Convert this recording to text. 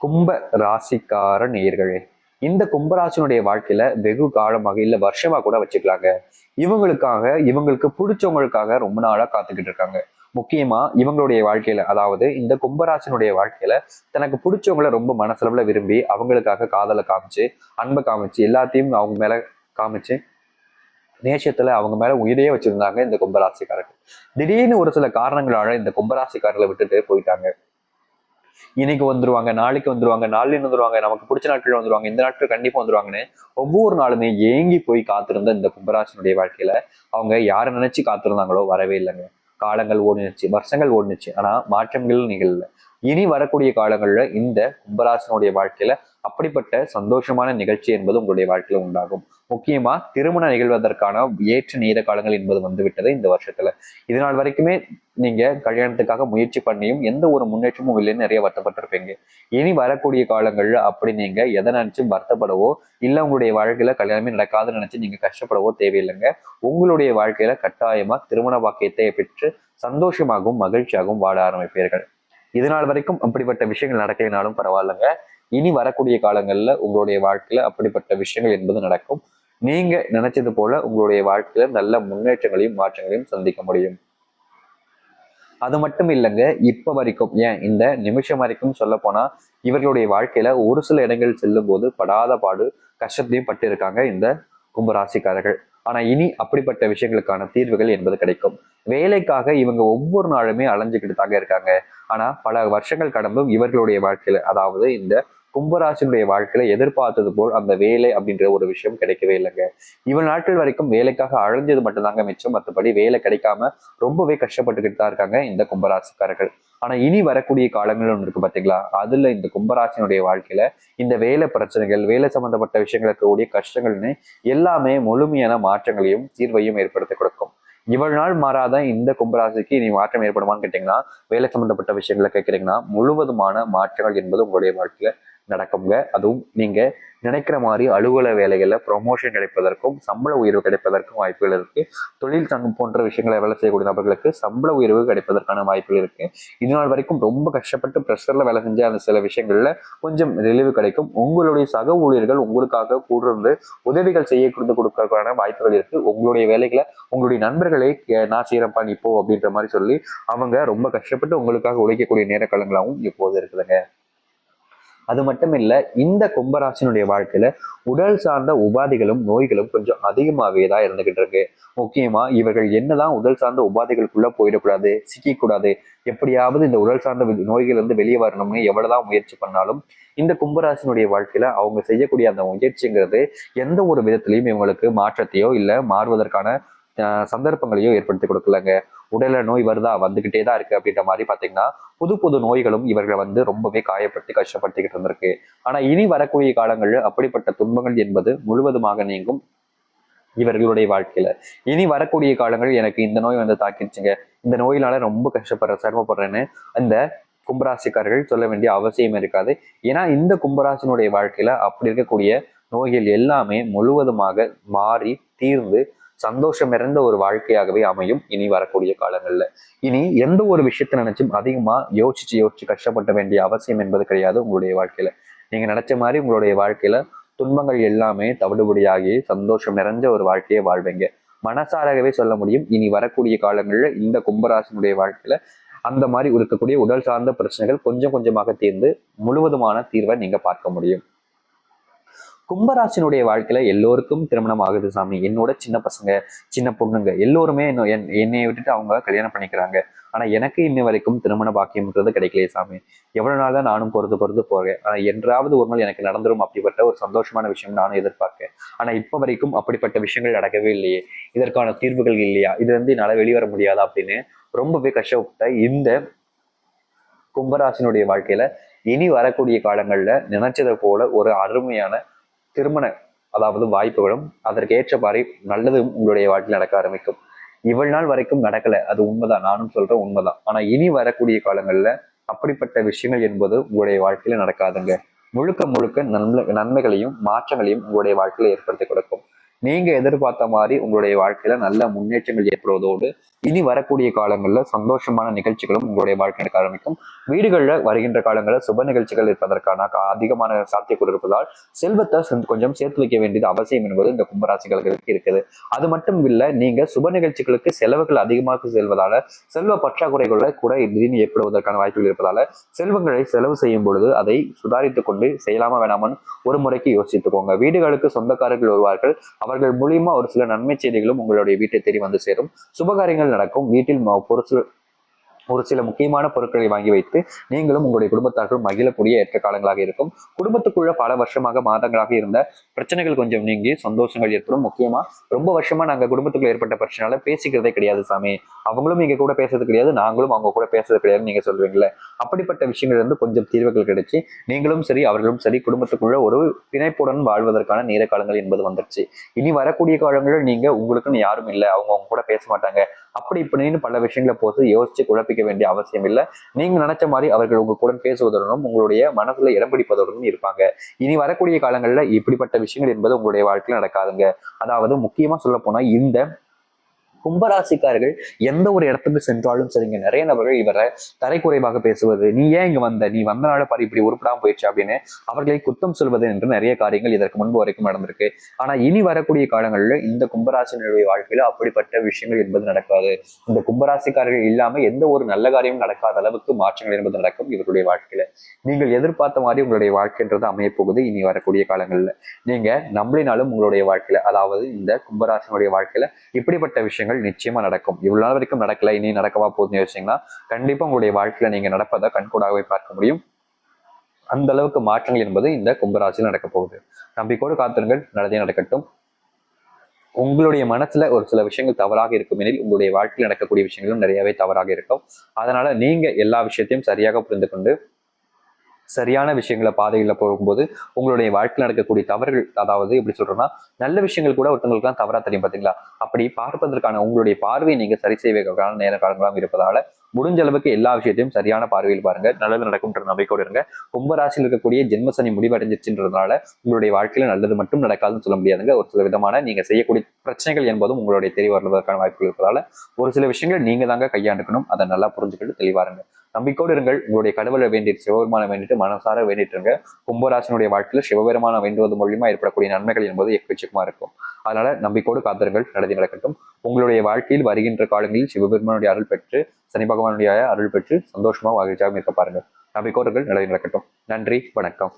கும்ப ராசிக்கார நேயர்களே இந்த கும்பராசினுடைய வாழ்க்கையில வெகு காலமாக இல்ல வருஷமா கூட வச்சுக்கலாங்க. இவங்களுக்காக இவங்களுக்கு பிடிச்சவங்களுக்காக ரொம்ப நாளா காத்துக்கிட்டு இருக்காங்க. முக்கியமா இவங்களுடைய வாழ்க்கையில அதாவது இந்த கும்பராசினுடைய வாழ்க்கையில தனக்கு பிடிச்சவங்கள ரொம்ப மனசளவுல விரும்பி அவங்களுக்காக காதலை காமிச்சு அன்பை காமிச்சு எல்லாத்தையும் அவங்க மேல காமிச்சு நேசத்துல அவங்க மேல உயிரையே வச்சிருந்தாங்க இந்த கும்பராசிக்காரர்கள். திடீர்னு ஒரு சில காரணங்களால இந்த கும்பராசிக்காரர்களை விட்டுட்டு போயிட்டாங்க. இன்னைக்கு வந்துருவாங்க நாளைக்கு வந்துருவாங்க நாளில் வந்துருவாங்க நமக்கு பிடிச்ச நாட்கள் வந்துருவாங்க இந்த நாட்கள் கண்டிப்பா வந்துருவாங்கன்னு ஒவ்வொரு நாளுமே ஏங்கி போய் காத்திருந்த இந்த கும்பராசனுடைய வாழ்க்கையில அவங்க யாரை நினைச்சு காத்திருந்தாங்களோ வரவே இல்லைங்க. காலங்கள் ஓடினுச்சு வருஷங்கள் ஓடினுச்சு. ஆனா மாற்றங்கள் நிகழல. இனி வரக்கூடிய காலங்களில் இந்த கும்பராசனுடைய வாழ்க்கையில அப்படிப்பட்ட சந்தோஷமான நிகழ்ச்சி என்பது உங்களுடைய வாழ்க்கையில உண்டாகும். முக்கியமா திருமணம் நிகழ்வதற்கான ஏற்ற நீத காலங்கள் என்பது வந்து விட்டது இந்த வருஷத்துல. இதனால் வரைக்குமே நீங்க கல்யாணத்துக்காக முயற்சி பண்ணியும் எந்த ஒரு முன்னேற்றமும் இல்லைன்னு நிறைய வருத்தப்பட்டிருப்பீங்க. இனி வரக்கூடிய காலங்கள்ல அப்படி நீங்க எதை நினைச்சும் வருத்தப்படவோ இல்ல உங்களுடைய வாழ்க்கையில கல்யாணமே நடக்காதுன்னு நினைச்சு நீங்க கஷ்டப்படவோ தேவையில்லைங்க. உங்களுடைய வாழ்க்கையில கட்டாயமா திருமண வாக்கியத்தை பெற்று சந்தோஷமாகவும் மகிழ்ச்சியாகவும் வாழ ஆரம்பிப்பீர்கள். இது நாள் வரைக்கும் அப்படிப்பட்ட விஷயங்கள் நடக்கலைனாலும் பரவாயில்லைங்க. இனி வரக்கூடிய காலங்கள்ல உங்களுடைய வாழ்க்கையில அப்படிப்பட்ட விஷயங்கள் என்பது நடக்கும். நீங்க நினைச்சது போல உங்களுடைய வாழ்க்கையில நல்ல முன்னேற்றங்களையும் மாற்றங்களையும் சந்திக்க முடியும். அது மட்டும் இல்லைங்க இப்ப வரைக்கும் ஏன்? இந்த நிமிஷம் வரைக்கும் சொல்ல போனா இவர்களுடைய வாழ்க்கையில ஒரு சில இடங்கள் செல்லும் போது படாத பாடு கஷ்டத்தையும் பட்டு இருக்காங்க இந்த கும்பராசிக்காரர்கள். ஆனா இனி அப்படிப்பட்ட விஷயங்களுக்கான தீர்வுகள் என்பது கிடைக்கும். வேலைக்காக இவங்க ஒவ்வொரு நாளுமே அலைஞ்சுக்கிட்டு தாங்க இருக்காங்க. ஆனா பல வருஷங்கள் கடந்தும் இவர்களுடைய வாழ்க்கையில அதாவது இந்த கும்பராசினுடைய வாழ்க்கையில எதிர்பார்த்தது போல் அந்த வேலை அப்படின்ற ஒரு விஷயம் கிடைக்கவே இல்லைங்க. இவன் நாட்கள் வரைக்கும் வேலைக்காக அழைஞ்சது மட்டும்தாங்க மிச்சம். மற்றபடி வேலை கிடைக்காம ரொம்பவே கஷ்டப்பட்டுக்கிட்டு தான் இருக்காங்க இந்த கும்பராசிக்காரர்கள். ஆனா இனி வரக்கூடிய காலங்கள் ஒன்று இருக்கு பாத்தீங்களா? அதுல இந்த கும்பராசினுடைய வாழ்க்கையில இந்த வேலை பிரச்சனைகள் வேலை சம்பந்தப்பட்ட விஷயங்கள் இருக்கக்கூடிய கஷ்டங்கள்னு எல்லாமே முழுமையான மாற்றங்களையும் தீர்வையும் ஏற்படுத்தி கொடுக்கும். இவ்வளவு நாள் மாறாத இந்த கும்பராசிக்கு இனி மாற்றம் ஏற்படுமான்னு கேட்டீங்கன்னா வேலை சம்பந்தப்பட்ட விஷயங்களை கேட்குறீங்கன்னா முழுவதுமான மாற்றங்கள் என்பது உங்களுடைய வாழ்க்கையில நடக்குங்க. அதுவும் நீங்க நினைக்கிற மாதிரி அலுவலக வேலைகளில் ப்ரொமோஷன் கிடைப்பதற்கும் சம்பள உயர்வு கிடைப்பதற்கும் வாய்ப்புகள் இருக்கு. தொழில் சங்கம் போன்ற விஷயங்களை வேலை செய்யக்கூடிய நபர்களுக்கு சம்பள உயர்வு கிடைப்பதற்கான வாய்ப்புகள் இருக்கு. இதனால் வரைக்கும் ரொம்ப கஷ்டப்பட்டு ப்ரெஷர்ல வேலை செஞ்ச அந்த சில விஷயங்கள்ல கொஞ்சம் ரிலீவு கிடைக்கும். உங்களுடைய சக ஊழியர்கள் உங்களுக்காக கூடுறது உதவிகள் செய்ய கொடுத்து கொடுக்கறதுக்கான வாய்ப்புகள் இருக்கு. உங்களுடைய வேலைகளை உங்களுடைய நண்பர்களை நான் செய்யறப்பா நீ போ அப்படின்ற மாதிரி சொல்லி அவங்க ரொம்ப கஷ்டப்பட்டு உங்களுக்காக உழைக்கக்கூடிய நேர காலங்களாகவும் இப்போது இருக்குதுங்க. அது மட்டும் இல்லை இந்த கும்பராசினுடைய வாழ்க்கையில உடல் சார்ந்த உபாதைகளும் நோய்களும் கொஞ்சம் அதிகமாகவே தான் இருந்துகிட்டு இருக்கு. முக்கியமா இவர்கள் என்னதான் உடல் சார்ந்த உபாதைகளுக்குள்ள போயிடக்கூடாது சிக்கிக்கூடாது எப்படியாவது இந்த உடல் சார்ந்த நோய்கள் இருந்து வெளியே வரணும்னு எவ்வளவுதான் முயற்சி பண்ணாலும் இந்த கும்பராசினுடைய வாழ்க்கையில அவங்க செய்யக்கூடிய அந்த முயற்சிங்கிறது எந்த ஒரு விதத்திலையும் இவங்களுக்கு மாற்றத்தையோ இல்லை மாறுவதற்கான சந்தர்ப்பங்களையோ ஏற்படுத்தி கொடுக்கலங்க. உடல நோய் வருதா வந்துகிட்டே தான் இருக்கு அப்படின்ற மாதிரி பாத்தீங்கன்னா புது புது நோய்களும் இவர்களை வந்து ரொம்பவே காயப்படுத்தி கஷ்டப்படுத்திக்கிட்டு இருந்திருக்கு. ஆனா இனி வரக்கூடிய காலங்களில் அப்படிப்பட்ட துன்பங்கள் என்பது முழுவதுமாக நீங்கும் இவர்களுடைய வாழ்க்கையில. இனி வரக்கூடிய காலங்கள் எனக்கு இந்த நோய் வந்து தாக்கிடுச்சுங்க. இந்த நோயினால ரொம்ப கஷ்டப்படுறேன் சிரமப்படுறேன்னு அந்த கும்பராசிக்காரர்கள் சொல்ல வேண்டிய அவசியம் இருக்காது. ஏன்னா இந்த கும்பராசினுடைய வாழ்க்கையில அப்படி இருக்கக்கூடிய நோய்கள் எல்லாமே முழுவதுமாக மாறி தீர்ந்து சந்தோஷம் நிறைந்த ஒரு வாழ்க்கையாகவே அமையும் இனி வரக்கூடிய காலங்கள்ல. இனி எந்த ஒரு விஷயத்தை நினைச்சும் அதிகமா யோசிச்சு யோசிச்சு கஷ்டப்பட வேண்டிய அவசியம் என்பது கிடையாது உங்களுடைய வாழ்க்கையில. நீங்க நினைச்ச மாதிரி உங்களுடைய வாழ்க்கையில துன்பங்கள் எல்லாமே தவிடுபடியாகி சந்தோஷம் நிறைஞ்ச ஒரு வாழ்க்கையை வாழ்வீங்க. மனசாராகவே சொல்ல முடியும் இனி வரக்கூடிய காலங்களில் இந்த கும்பராசினுடைய வாழ்க்கையில அந்த மாதிரி இருக்கக்கூடிய உடல் சார்ந்த பிரச்சனைகள் கொஞ்சம் கொஞ்சமாக தீர்ந்து முழுவதுமான தீர்வை நீங்க பார்க்க முடியும். கும்பராசினுடைய வாழ்க்கையில எல்லோருக்கும் திருமணம் ஆகுது சாமி. என்னோட சின்ன பசங்க சின்ன பொண்ணுங்க எல்லோருமே என்ன- என்- என்னைய விட்டுட்டு அவங்க கல்யாணம் பண்ணிக்கிறாங்க. ஆனா எனக்கு இன்ன வரைக்கும் திருமண பாக்கியம்ன்றது கிடைக்கலையே சாமி. எவ்வளவு நாள் தான் நானும் பொறுத்து பொறுத்து போறேன். ஆனா என்றாவது ஒரு நாள் எனக்கு நடந்துரும் அப்படிப்பட்ட ஒரு சந்தோஷமான விஷயம் நானும் எதிர்பார்க்க ஆனா இப்ப வரைக்கும் அப்படிப்பட்ட விஷயங்கள் நடக்கவே இல்லையே. இதற்கான தீர்வுகள் இல்லையா? இது வந்து என்னால வெளிவர முடியாதா அப்படின்னு ரொம்பவே கஷ்டப்பட்ட இந்த கும்பராசினுடைய வாழ்க்கையில இனி வரக்கூடிய காலங்கள்ல நினைச்சதை போல ஒரு அருமையான திருமண அதாவது வாய்ப்புகளும் அதற்கு நல்லதும் உங்களுடைய வாழ்க்கையில் நடக்க ஆரம்பிக்கும். இவ்வளவு நாள் வரைக்கும் நடக்கல. அது உண்மைதான். நானும் சொல்றேன் உண்மைதான். ஆனா இனி வரக்கூடிய காலங்கள்ல அப்படிப்பட்ட விஷயங்கள் என்பது உங்களுடைய வாழ்க்கையில நடக்காதுங்க. முழுக்க முழுக்க நன்மை நன்மைகளையும் மாற்றங்களையும் உங்களுடைய வாழ்க்கையில ஏற்படுத்தி கொடுக்கும். நீங்க எதிர்பார்த்த மாதிரி உங்களுடைய வாழ்க்கையில நல்ல முன்னேற்றங்கள் ஏற்படுவதோடு இனி வரக்கூடிய காலங்களில் சந்தோஷமான நிகழ்ச்சிகளும் உங்களுடைய வாழ்க்கை நடக்க ஆரம்பிக்கும். வீடுகளில் வருகின்ற காலங்களில் சுப நிகழ்ச்சிகள் இருப்பதற்கான அதிகமான சாத்தியக்கூறு இருப்பதால் செல்வத்தை கொஞ்சம் சேர்த்து வைக்க வேண்டியது அவசியம் என்பது இந்த கும்பராசிகளுக்கு இருக்குது. அது மட்டும் இல்லை நீங்க சுப நிகழ்ச்சிகளுக்கு செலவுகள் அதிகமாக செல்வதால செல்வ பற்றாக்குறைகளை கூட திடீர்னு ஏற்படுவதற்கான வாய்ப்புகள் இருப்பதால செல்வங்களை செலவு செய்யும் பொழுது அதை சுதாரித்துக் கொண்டு செய்யலாமா வேணாமான்னு ஒரு முறைக்கு யோசித்துக்கோங்க. வீடுகளுக்கு சொந்தக்காரர்கள் வருவார்கள். அவர்கள் மூலியமா ஒரு சில நன்மை செய்திகளும் உங்களுடைய வீட்டை தேடி வந்து சேரும். சுபகாரியங்கள் நடக்கும். வீட்டில் ஒரு சில ஒரு சில முக்கியமான பொருட்களை வாங்கி வைத்து நீங்களும் உங்களுடைய குடும்பத்தார்கள் மகிழக்கூடிய ஏற்ற காலங்களாக இருக்கும். குடும்பத்துக்குள்ள பல வருஷமாக மாதங்களாக இருந்த பிரச்சனைகள் கொஞ்சம் நீங்கி சந்தோஷங்கள் ஏற்படும். முக்கியமா ரொம்ப வருஷமா நாங்க குடும்பத்துக்குள்ள ஏற்பட்ட பிரச்சனால பேசிக்கிறதே கிடையாது சாமி. அவங்களும் எங்க கூட பேசுறது கிடையாது நாங்களும் அவங்க கூட பேசுறது கிடையாது நீங்க சொல்லுவீங்களே அப்படிப்பட்ட விஷயங்கள் இருந்து கொஞ்சம் தீர்வுகள் கிடைச்சு நீங்களும் சரி அவர்களும் சரி குடும்பத்துக்குள்ள ஒரு பிணைப்புடன் வாழ்வதற்கான நேர காலங்கள் என்பது வந்துருச்சு. இனி வரக்கூடிய காலங்களில் நீங்க உங்களுக்குன்னு யாரும் இல்லை. அவங்க அவங்க கூட பேச மாட்டாங்க. அப்படி இப்படின்னு பல விஷயங்களை போட்டு யோசிச்சு குழப்பிக்க வேண்டிய அவசியம் இல்லை. நீங்க நினைச்ச மாதிரி அவர்கள் உங்க கூட பேசுவதுடனும் உங்களுடைய மனசுல இடம் பிடிப்பதுடனும் இருப்பாங்க. இனி வரக்கூடிய காலங்களில் இப்படிப்பட்ட விஷயங்கள் என்பது உங்களுடைய வாழ்க்கையில் நடக்காதுங்க. அதாவது முக்கியமா சொல்ல போனா இந்த கும்பராசிக்காரர்கள் எந்த ஒரு இடத்துக்கு சென்றாலும் சரிங்க. நிறைய நபர்கள் இவரை தரைக்குறைவாக பேசுவது நீ ஏன் இங்க வந்த? நீ வந்தனால பாரு இப்படி உருப்படாம போயிடுச்சு அப்படின்னு அவர்களை குத்தம் சொல்வது என்று நிறைய காரியங்கள் இதற்கு முன்பு வரைக்கும் நடந்திருக்கு. ஆனா இனி வரக்கூடிய காலங்களில் இந்த கும்பராசினுடைய வாழ்க்கையில அப்படிப்பட்ட விஷயங்கள் என்பது நடக்காது. இந்த கும்பராசிக்காரர்கள் இல்லாம எந்த ஒரு நல்ல காரியமும் நடக்காத அளவுக்கு மாற்றங்கள் என்பது நடக்கும் இவருடைய வாழ்க்கையில. நீங்கள் எதிர்பார்த்த மாதிரி உங்களுடைய வாழ்க்கைன்றது அமைய போகுது இனி வரக்கூடிய காலங்கள்ல. நீங்க நம்பினாலும் உங்களுடைய வாழ்க்கையில அதாவது இந்த கும்பராசினுடைய வாழ்க்கையில இப்படிப்பட்ட விஷயங்கள் நிச்சயமா நடக்கும். இவ்வளவு நாள் வரைக்கும் நடக்கல இனி நடக்கவா போகுதுன்னு யோசிச்சிங்கன்னா கண்டிப்பா உங்களுடைய வாழ்க்கையில நீங்க நடப்பதை கண்கூடாகவே பார்க்க முடியும். அந்த அளவுக்கு மாற்றங்கள் என்பது இந்த கும்பராசியில் நடக்க போகுது. நம்பிக்கோடு காத்திருங்கள். நல்லதே நடக்கட்டும். உங்களுடைய மனசுல ஒரு சில விஷயங்கள் தவறாக இருக்கும் எனில் உங்களுடைய வாழ்க்கையில் நடக்கக்கூடிய விஷயங்களும் நிறையவே தவறாக இருக்கும். அதனால நீங்க எல்லா விஷயத்தையும் சரியாக புரிந்து கொண்டு சரியான விஷயங்களை பாதையில் போகும்போது உங்களுடைய வாழ்க்கையில் நடக்கக்கூடிய தவறுகள் அதாவது எப்படி சொல்றோம்னா நல்ல விஷயங்கள் கூட ஒருத்தவங்களுக்குலாம் தவறா தெரியும் பார்த்தீங்களா அப்படி பார்ப்பதற்கான உங்களுடைய பார்வையை நீங்க சரி செய்வதற்கான நேர காலங்களாக இருப்பதால முடிஞ்ச அளவுக்கு எல்லா விஷயத்தையும் சரியான பார்வையில் பாருங்க. நல்லது நடக்கும்ன்ற நம்பிக்கையோடு இருங்க. கும்பராசியில் இருக்கக்கூடிய ஜென்மசனி முடிவடைஞ்சிருச்சுன்றதுனால முடிவடைஞ்சிச்சுன்றதுனால உங்களுடைய வாழ்க்கையில நல்லது மட்டும் நடக்காதுன்னு சொல்ல முடியாதுங்க. ஒரு சில விதமான நீங்க செய்யக்கூடிய பிரச்சனைகள் என்பதும் உங்களுடைய தெரிய வருவதற்கான வாய்ப்புகள் இருப்பதால ஒரு சில விஷயங்கள் நீங்க தாங்க கையாண்டுக்கணும். அதை நல்லா புரிஞ்சுக்கிட்டு தெளிவாருங்க நம்பிக்கோடு இருங்கள். உங்களுடைய கடவுளை வேண்டிட்டு சிவபெருமான வேண்டிட்டு மனசார வேண்டிட்டு இருங்க. கும்பராசினுடைய வாழ்க்கையில் சிவபெருமான வேண்டுவது மூலியமா ஏற்படக்கூடிய நன்மைகள் என்பது எக்கச்சக்கமா இருக்கும். அதனால நம்பிக்கோடு காத்திருங்கள். நடத்தி நடக்கட்டும். உங்களுடைய வாழ்க்கையில் வருகின்ற காலங்களில் சிவபெருமானுடைய அருள் பெற்று சனி பகவானுடைய அருள் பெற்று சந்தோஷமாக மகிழ்ச்சியாக இருக்க பாருங்கள். நம்பிக்கோடுகள் இருங்கள். நடத்தி நடக்கட்டும். நன்றி. வணக்கம்.